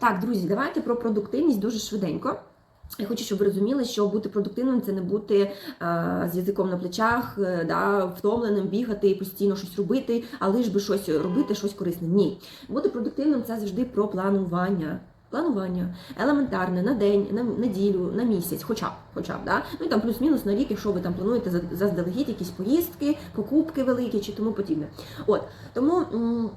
Так, друзі, давайте про продуктивність дуже швиденько. Я хочу, щоб ви розуміли, що бути продуктивним це не бути е, з язиком на плечах, е, да, втомленим, бігати постійно щось робити, а лиш би щось робити, щось корисне. Ні. Бути продуктивним це завжди про планування. Планування елементарне на день, на неділю, на місяць, хоча б, хоча б, да? ну і там плюс-мінус на рік, якщо ви там плануєте заздалегідь якісь поїздки, покупки великі чи тому подібне. От тому.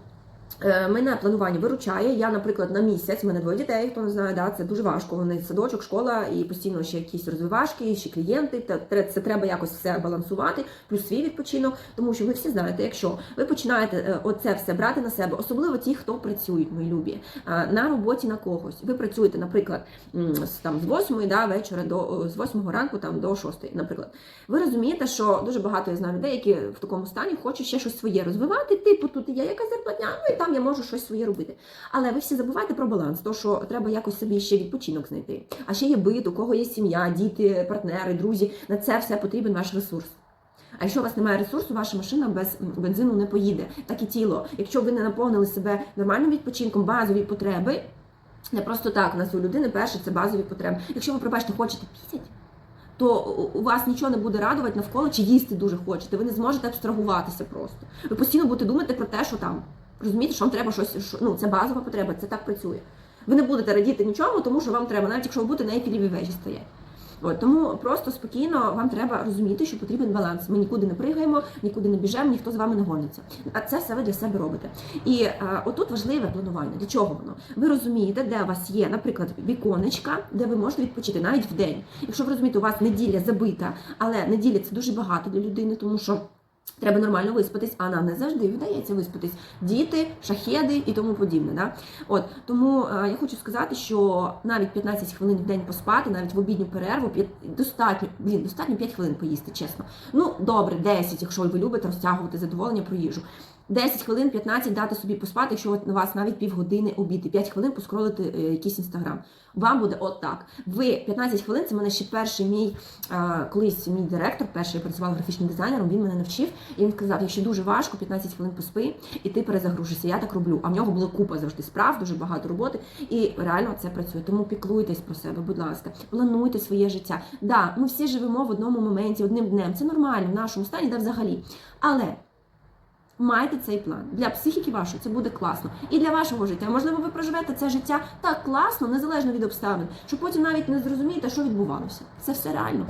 Е, Мене планування виручає. Я, наприклад, на місяць, в мене двоє дітей, хто не знає, да, це дуже важко. Вони садочок, школа і постійно ще якісь розвивашки, ще клієнти. Та це треба якось все балансувати, плюс свій відпочинок. Тому що ви всі знаєте, якщо ви починаєте е, оце все брати на себе, особливо ті, хто працюють, мої любі, е, на роботі на когось. Ви працюєте, наприклад, з там з 8 да, вечора до з 8 ранку там до 6, наприклад. Ви розумієте, що дуже багато я знаю людей, які в такому стані хочуть ще щось своє розвивати. Типу, тут є якась зарплатня, ну і там я можу щось своє робити. Але ви всі забуваєте про баланс, то що треба якось собі ще відпочинок знайти. А ще є бит, у кого є сім'я, діти, партнери, друзі. На це все потрібен ваш ресурс. А якщо у вас немає ресурсу, ваша машина без бензину не поїде. Так і тіло. Якщо ви не наповнили себе нормальним відпочинком, базові потреби, не просто так, у нас у людини перше це базові потреби. Якщо ви, пробачте, хочете пісять, то у вас нічого не буде радувати навколо, чи їсти дуже хочете. Ви не зможете абстрагуватися просто. Ви постійно будете думати про те, що там. Розумієте, що вам треба щось, що, ну це базова потреба, це так працює. Ви не будете радіти нічому, тому що вам треба, навіть якщо ви будете на ефілівій вежі стоять. От, тому просто спокійно вам треба розуміти, що потрібен баланс. Ми нікуди не пригаємо, нікуди не біжемо, ніхто з вами не гониться. А це все ви для себе робите. І е, отут важливе планування. Для чого воно? Ви розумієте, де у вас є, наприклад, віконечка, де ви можете відпочити навіть в день. Якщо ви розумієте, у вас неділя забита, але неділя це дуже багато для людини, тому що. Треба нормально виспатись, а нам не завжди вдається виспатись. Діти, шахеди і тому подібне. Да? От тому е, я хочу сказати, що навіть 15 хвилин в день поспати, навіть в обідню перерву, 5, достатньо, блін, достатньо 5 хвилин поїсти, чесно. Ну добре, 10, якщо ви любите розтягувати задоволення про їжу. 10 хвилин, 15 дати собі поспати, якщо у вас навіть півгодини обід, і 5 хвилин поскролити е, якийсь інстаграм. Вам буде от так. Ви 15 хвилин, це мене ще перший мій е, колись мій директор, перший працював графічним дизайнером, він мене навчив, і він сказав, якщо дуже важко, 15 хвилин поспи, і ти перезагружишся. Я так роблю. А в нього була купа завжди справ, дуже багато роботи, і реально це працює. Тому піклуйтесь про себе, будь ласка, плануйте своє життя. Да, ми всі живемо в одному моменті, одним днем. Це нормально в нашому стані, да взагалі. Але Майте цей план для психіки вашої, це буде класно. І для вашого життя. Можливо, ви проживете це життя так класно, незалежно від обставин, що потім навіть не зрозумієте, що відбувалося. Це все реально.